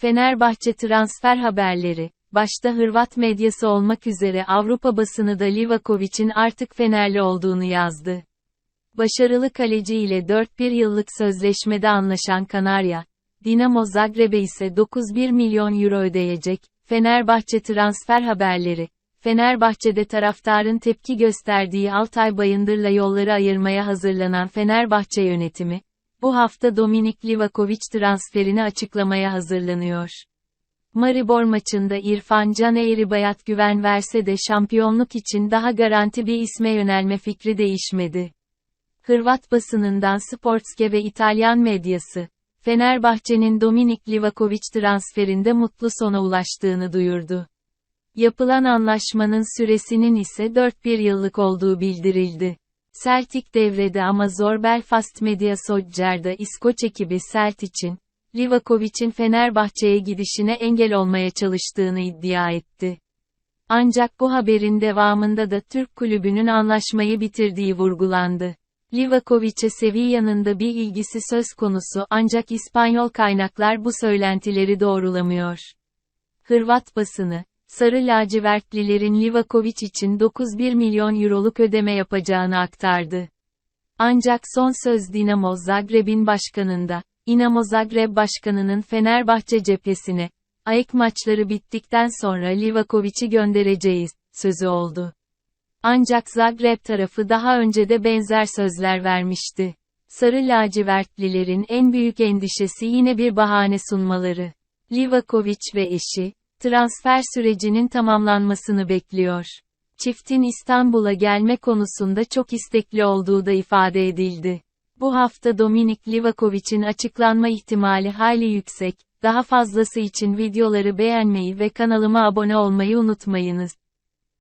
Fenerbahçe transfer haberleri. Başta Hırvat medyası olmak üzere Avrupa basını da Livakovic'in artık Fenerli olduğunu yazdı. Başarılı kaleci ile 4-1 yıllık sözleşmede anlaşan Kanarya, Dinamo Zagreb'e ise 9,1 milyon euro ödeyecek. Fenerbahçe transfer haberleri. Fenerbahçe'de taraftarın tepki gösterdiği Altay Bayındır'la yolları ayırmaya hazırlanan Fenerbahçe yönetimi, bu hafta Dominik Livakovic transferini açıklamaya hazırlanıyor. Maribor maçında İrfan Can Eğribayat güven verse de şampiyonluk için daha garanti bir isme yönelme fikri değişmedi. Hırvat basınından Sportske ve İtalyan medyası, Fenerbahçe'nin Dominik Livakovic transferinde mutlu sona ulaştığını duyurdu. Yapılan anlaşmanın süresinin ise 4-1 yıllık olduğu bildirildi. Celtic devrede ama zor Belfast Media Soccer'da İskoç ekibi Celtic'in, Livakovic'in Fenerbahçe'ye gidişine engel olmaya çalıştığını iddia etti. Ancak bu haberin devamında da Türk kulübünün anlaşmayı bitirdiği vurgulandı. Livakovic'e Sevilla'nın da bir ilgisi söz konusu ancak İspanyol kaynaklar bu söylentileri doğrulamıyor. Hırvat basını, Sarı lacivertlilerin Livakovic için 9,1 milyon euroluk ödeme yapacağını aktardı. Ancak son söz Dinamo Zagreb'in başkanında, Dinamo Zagreb başkanının Fenerbahçe cephesine, AEK maçları bittikten sonra Livakovic'i göndereceğiz, sözü oldu. Ancak Zagreb tarafı daha önce de benzer sözler vermişti. Sarı lacivertlilerin en büyük endişesi yine bir bahane sunmaları. Livakovic ve eşi, transfer sürecinin tamamlanmasını bekliyor. Çiftin İstanbul'a gelme konusunda çok istekli olduğu da ifade edildi. Bu hafta Dominik Livakovic'in açıklanma ihtimali hayli yüksek. Daha fazlası için videoları beğenmeyi ve kanalıma abone olmayı unutmayınız.